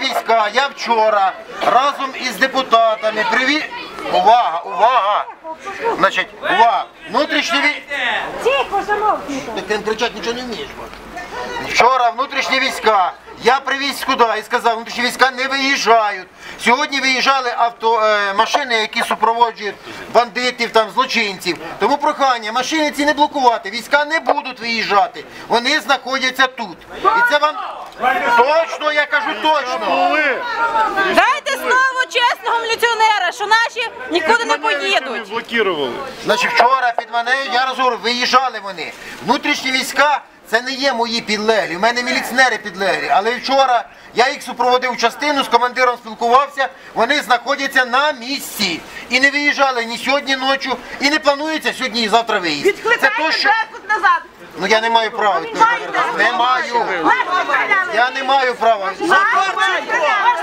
війська я вчора разом із депутатами привіз. Увага, увага! Значить, увага! Внутрішні війська. Тихо, замовкніть. Так ти кричати нічого не вмієш. бачу. Вчора внутрішні війська. Я привіз сюди і сказав, внутрішні війська не виїжджають. Сьогодні виїжджали авто, е, машини, які супроводжують бандитів, там, злочинців. Тому прохання, машини ці не блокувати, війська не будуть виїжджати. Вони знаходяться тут. І це вам точно, я кажу точно. Дайте слово чесного міліціонера, що наші нікуди не поїдуть. Блокували. Значить, вчора під мене, я розговорю, виїжджали вони. Внутрішні війська це не є мої підлеглі. У мене міліціонери підлеглі. Але вчора я їх супроводив в частину, з командиром спілкувався. Вони знаходяться на місці. І не виїжджали ні сьогодні ночі, і не планується сьогодні і завтра виїзд. Це то, що... назад. Ну я не маю права відповідати. Не маю. Я не маю права. Захарченко!